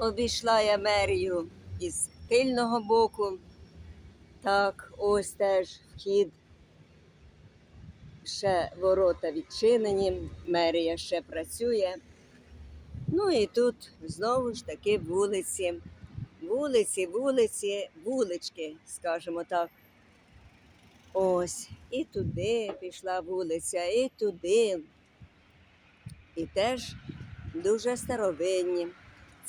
обійшла я мерію із тильного боку. Так, ось теж вхід. Ще ворота відчинені, мерія ще працює. Ну і тут знову ж таки вулиці. Вулиці, вулиці, вулички, скажімо так. Ось, і туди пішла вулиця, і туди. І теж дуже старовинні.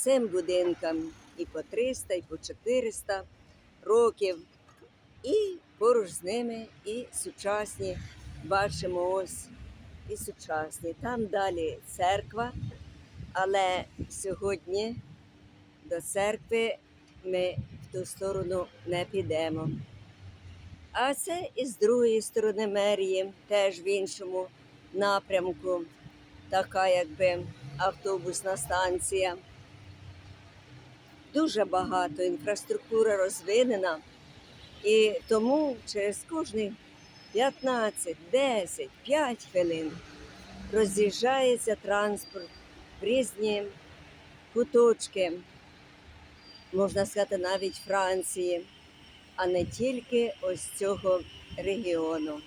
Цим будинкам і по 300, і по 400 років. І поруч з ними і сучасні. Бачимо ось і сучасні. Там далі церква, але сьогодні до церкви ми в ту сторону не підемо. А це і з другої сторони мерії, теж в іншому напрямку, така якби автобусна станція. Дуже багато інфраструктура розвинена, і тому через кожні 15, 10, 5 хвилин роз'їжджається транспорт в різні куточки, можна сказати, навіть Франції, а не тільки ось цього регіону.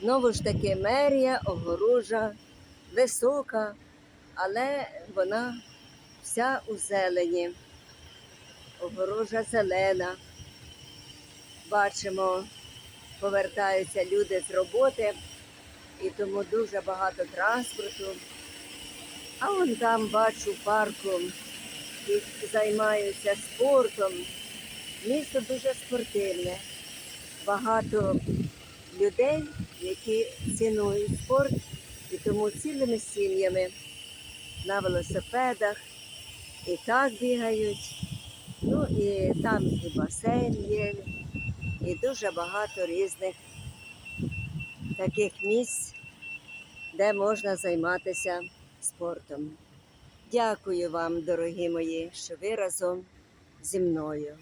Знову ж таки, мерія, огорожа висока, але вона вся у зелені. Огорожа зелена. Бачимо, повертаються люди з роботи, і тому дуже багато транспорту. А вон там бачу парку, які займаються спортом. Місто дуже спортивне. Багато людей, які цінують спорт, і тому цілими сім'ями на велосипедах і так бігають. І там і басейн є, і дуже багато різних таких місць, де можна займатися спортом. Дякую вам, дорогі мої, що ви разом зі мною.